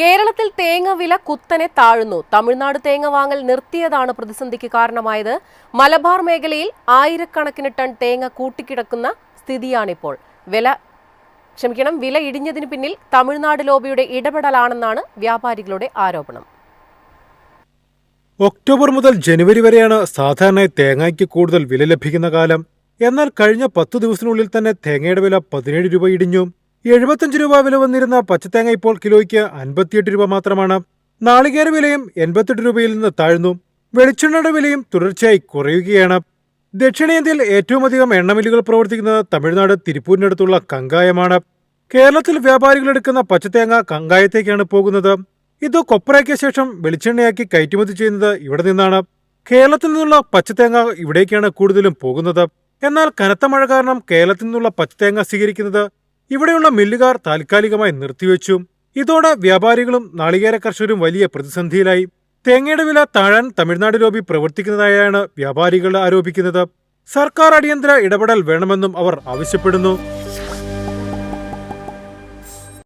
കേരളത്തിൽ തേങ്ങ വില കുത്തനെ താഴുന്നു. തമിഴ്നാട് തേങ്ങ വാങ്ങൽ നിർത്തിയതാണ് പ്രതിസന്ധിക്ക് കാരണമായത്. മലബാർ മേഖലയിൽ ആയിരക്കണക്കിന് ടൺ തേങ്ങ കൂട്ടിക്കിടക്കുന്ന സ്ഥിതിയാണിപ്പോൾ. വില ക്ഷമിക്കണം വില ഇടിഞ്ഞതിന് പിന്നിൽ തമിഴ്നാട് ലോബിയുടെ ഇടപെടലാണെന്നാണ് വ്യാപാരികളുടെ ആരോപണം. ഒക്ടോബർ മുതൽ ജനുവരി വരെയാണ് സാധാരണയായി തേങ്ങയ്ക്ക് കൂടുതൽ വില ലഭിക്കുന്ന കാലം. എന്നാൽ കഴിഞ്ഞ പത്തു ദിവസത്തിനുള്ളിൽ തന്നെ തേങ്ങയുടെ വില പതിനേഴ് രൂപ ഇടിഞ്ഞു. എഴുപത്തഞ്ച് രൂപ വില വന്നിരുന്ന പച്ചത്തേങ്ങ ഇപ്പോൾ കിലോയ്ക്ക് അൻപത്തിയെട്ട് രൂപ മാത്രമാണ്. നാളികേര വിലയും എൺപത്തെട്ട് രൂപയിൽ നിന്ന് താഴ്ന്നു. വെളിച്ചെണ്ണയുടെ വിലയും തുടർച്ചയായി കുറയുകയാണ്. ദക്ഷിണേന്ത്യയിൽ ഏറ്റവും അധികം എണ്ണമില്ലുകൾ പ്രവർത്തിക്കുന്നത് തമിഴ്നാട് തിരുപ്പൂരിനടുത്തുള്ള കങ്കായമാണ്. കേരളത്തിൽ വ്യാപാരികൾ എടുക്കുന്ന പച്ചത്തേങ്ങ കങ്കായത്തേക്കാണ് പോകുന്നത്. ഇത് കൊപ്രയ്ക്ക് ശേഷം വെളിച്ചെണ്ണയാക്കി കയറ്റുമതി ചെയ്യുന്നത് ഇവിടെ നിന്നാണ്. കേരളത്തിൽ നിന്നുള്ള പച്ചത്തേങ്ങ ഇവിടേക്കാണ് കൂടുതലും പോകുന്നത്. എന്നാൽ കനത്ത മഴ കാരണം കേരളത്തിൽ നിന്നുള്ള പച്ചത്തേങ്ങ സ്വീകരിക്കുന്നത് ഇവിടെയുള്ള മില്ലുകാർ താൽക്കാലികമായി നിർത്തിവെച്ചു. ഇതോടെ വ്യാപാരികളും നാളികേര കർഷകരും വലിയ പ്രതിസന്ധിയിലായി. തേങ്ങയുടെ വില താഴാൻ തമിഴ്നാട് ലോബി പ്രവർത്തിക്കുന്നതായാണ് വ്യാപാരികൾ ആരോപിക്കുന്നത്. സർക്കാർ അടിയന്തര ഇടപെടൽ വേണമെന്നും അവർ ആവശ്യപ്പെടുന്നു.